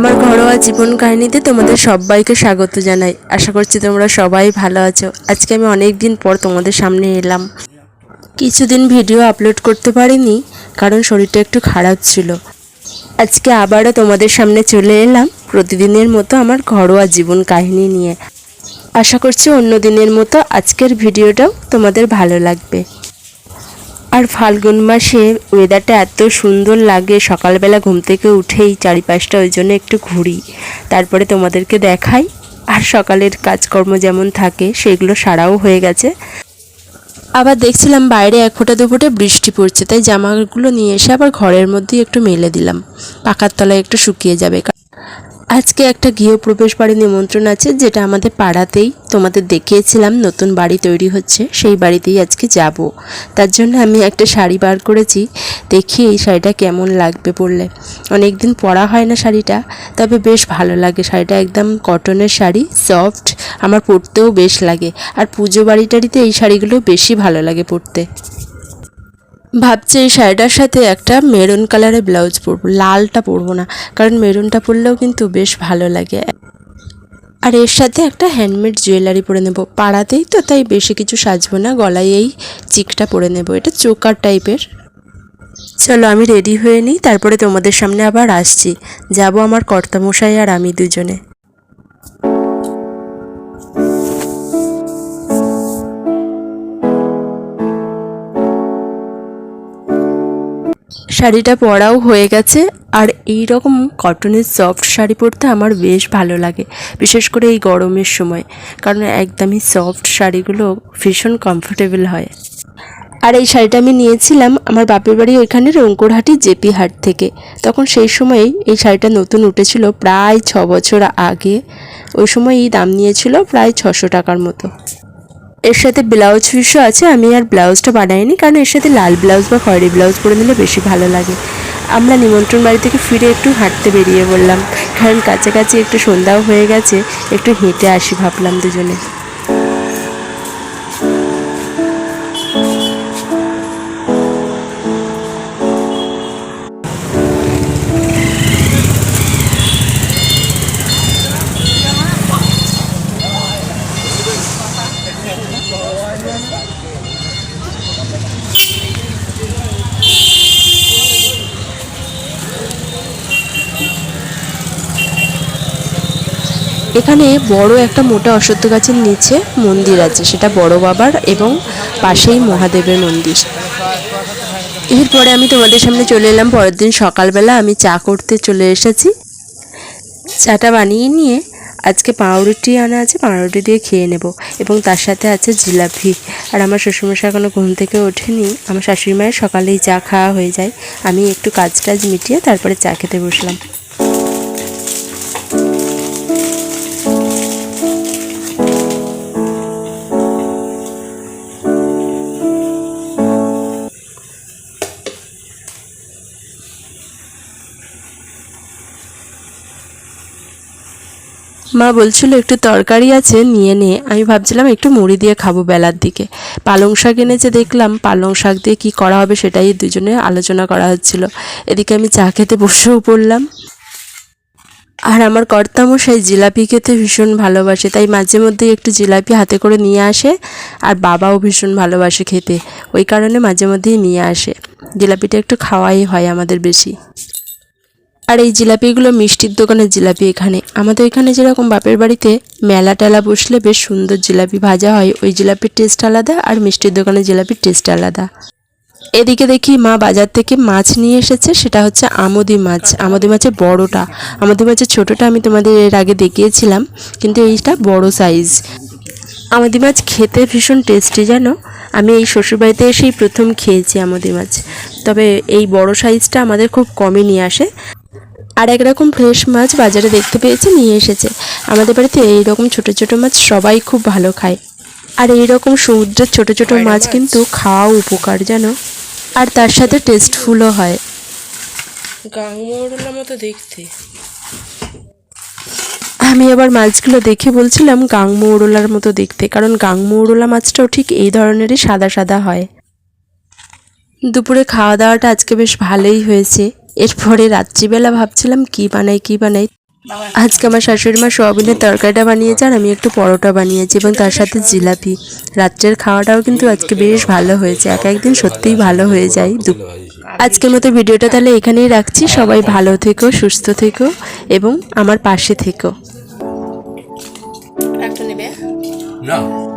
আমার ঘরোয়া জীবন কাহিনীতে তোমাদের সবাইকে স্বাগত জানাই। আশা করছি তোমরা সবাই ভালো আছো। আজকে আমি অনেক দিন পর তোমাদের সামনে এলাম। কিছুদিন ভিডিও আপলোড করতে পারিনি, কারণ শরীরটা একটু খারাপ ছিল। আজকে আবারও তোমাদের সামনে চলে এলাম প্রতিদিনের মতো আমার ঘরোয়া জীবন কাহিনী নিয়ে। আশা করছি অন্য দিনের মতো আজকের ভিডিওটাও তোমাদের ভালো লাগবে। আর ফাল্গুন মাসে ওয়েদারটা এত সুন্দর লাগে। সকালবেলা ঘুম থেকে উঠেই চারিপাশটা ওই জন্য একটু ঘুরি। তারপরে তোমাদেরকে দেখাই। আর সকালের কাজকর্ম যেমন থাকে, সেগুলো সারাও হয়ে গেছে। আবার দেখছিলাম বাইরে এক ফোঁটা দু ফোঁটা বৃষ্টি পড়ছে, তাই জামাগুলো নিয়ে এসে আবার ঘরের মধ্যেই একটু মেলে দিলাম। পাকার তলায় একটু শুকিয়ে যাবে আজকে একটা গৃহপ্রবেশ বাড়ি নিমন্ত্রণ আছে, যেটা আমাদের পাড়াতেই তোমাদের দেখিয়েছিলাম, নতুন বাড়ি তৈরি হচ্ছে, সেই বাড়িতেই আজকে যাব। তার জন্য আমি একটা শাড়ি বার করেছি, দেখি এই শাড়িটা কেমন লাগবে পরলে। অনেক দিন পরা হয় না শাড়িটা, তবে বেশ ভালো লাগে, শাড়িটা একদম কটনের শাড়ি, সফট, আমার পরতেও বেশ লাগে। আর পুজো বাড়ি টাড়িতে এই শাড়িগুলো বেশি ভালো লাগে পরতে। ভাবছি এই শাড়িটার সাথে একটা মেরুন কালারের ব্লাউজ পরবো। লালটা পরবো না, কারণ মেরুনটা পরলেও কিন্তু বেশ ভালো লাগে। আর এর সাথে একটা হ্যান্ডমেড জুয়েলারি পরে নেব। পাড়াতেই তো, তাই বেশি কিছু সাজবো না, গলায় এই চিকটা পরে নেব। এটা চোকার টাইপের। চলো, আমি রেডি হয়ে নিই, তারপরে তোমাদের সামনে আবার আসছি। যাব আমার কর্তামশাই আর আমি দুজনে। শাড়িটা পরাও হয়ে গেছে। আর এই রকম কটনের সফট শাড়ি পরতে আমার বেশ ভালো লাগে, বিশেষ করে এই গরমের সময়। কারণ একদমই সফট শাড়িগুলো ভীষণ কমফোর্টেবল হয়। আর এই শাড়িটা আমি নিয়েছিলাম আমার বাপের বাড়ি ওইখানে রঙ্কুরহাটি জেপি হাট থেকে। তখন সেই সময়েই এই শাড়িটা নতুন উঠেছিল প্রায় ছ বছর আগে। ওই সময় এই দাম নিয়েছিল প্রায় ছশো টাকার মতো। এর সাথে ব্লাউজ পিসও আছে, আমি আর ব্লাউজটা বানাইনি, কারণ এর সাথে লাল ব্লাউজ বা খয়েরি ব্লাউজ পরে নিলে বেশি ভালো লাগে। আমরা নিমন্ত্রণ বাড়ি থেকে ফিরে একটু হাঁটতে বেরিয়ে বললাম কারণ কাছাকাছি একটু সন্ধ্যাও হয়ে গেছে, একটু হেঁটে আসি ভাবলাম দুজনে। এখানে বড় একটা মোটা অশ্বত্থ গাছের নিচে মন্দির আছে। সেটা বড় বাবার এবং পাশেই মহাদেবের মন্দির। এরপরে আমি তোমাদের সামনে চলে এলাম। পরের দিন সকালবেলা আমি চা করতে চলে এসেছি। চাটা বানিয়ে নিয়ে আজকে পাউরুটি আনা আছে, পাউরুটি দিয়ে খেয়ে নেব। এবং তার সাথে আছে জিলাপি। আর আমার শ্বশুরমশাই এখনও ঘুম থেকে ওঠেনি। আমার শাশুড়ি মায়ের সকালেই চা খাওয়া হয়ে যায়। আমি একটু কাজ টাজ মিটিয়ে তারপরে চা খেতে বসলাম। মা বলছিল, একটু তরকারি আছে, নিয়ে নে। আমি ভাবছিলাম, একটু মুড়ি দিয়ে খাব বেলার দিকে। পালং শাক এনেছে, দেখলাম পালং শাক দিয়ে কি করা হবে সেটাই দুজনে আলোচনা করা হচ্ছিল। এদিকে আমি চা খেতে বসেও পড়লাম। আর আমার কর্তামশাই জিলাপি খেতে ভীষণ ভালোবাসে, তাই মাঝে মধ্যে একটু জিলাপি হাতে করে নিয়ে আসে, আর বাবাও ভীষণ ভালোবাসে খেতে। ওই কারণে মাঝে মধ্যেই নিয়ে আসে। জিলাপিটা একটু খাওয়াই হয় আমাদের বেশি। আর এই জিলাপিগুলো মিষ্টির দোকানের জিলাপি এখানে। আমাদের এখানে যেরকম বাপের বাড়িতে মেলা টেলা বসলে বেশ সুন্দর জিলাপি ভাজা হয়, ওই জিলাপির টেস্ট আলাদা আর মিষ্টির দোকানের জিলাপির টেস্ট আলাদা। এদিকে দেখি মা বাজার থেকে মাছ নিয়ে এসেছে, সেটা হচ্ছে আমদি মাছ। আমদি মাছের বড়টা। আমদি মাছের ছোটোটা আমি তোমাদের এর আগে দেখিয়েছিলাম, কিন্তু এইটা বড় সাইজ আমাদি মাছ খেতে ভীষণ টেস্টি জানো? আমি এই শ্বশুরবাড়িতে এসেই প্রথম খেয়েছি আমাদি মাছ। তবে এই বড় সাইজটা আমাদের খুব কমই নিয়ে আসে। আর একরকম ফ্রেশ মাছ বাজারে দেখতে পেয়েছে নিয়ে এসেছে। আমাদের বাড়িতে এই রকম ছোট ছোট মাছ সবাই খুব ভালো খায়। আর এই রকম সমুদ্রের ছোট ছোট মাছ কিন্তু খাওয়াও উপকার জানো? আর তার সাথে টেস্টফুলও হয়। মতো দেখতে। আমি আবার মাছগুলো দেখে বলছিলাম গাংমৌরলার মতো দেখতে কারণ গাংমৌরলা মাছটাও ঠিক এই ধরনেরই সাদা সাদা হয়। দুপুরে খাওয়া দাওয়াটা আজকে বেশ ভালোই হয়েছে। এরপরে রাত্রিবেলা ভাবছিলাম কি বানাই কি বানাই। আজকে আমার শাশুড়ি মা সোয়াবিনের তরকারিটা বানিয়েছে আর আমি একটু পরোটা বানিয়েছি এবং তার সাথে জিলাপি। রাত্রের খাওয়াটাও কিন্তু আজকে বেশ ভালো হয়েছে। এক একদিন সত্যিই ভালো হয়ে যায়। দু- আজকের মতো ভিডিওটা তাহলে এখানেই রাখছি। সবাই ভালো থেকো সুস্থ থেকো এবং আমার পাশে থেকো। না।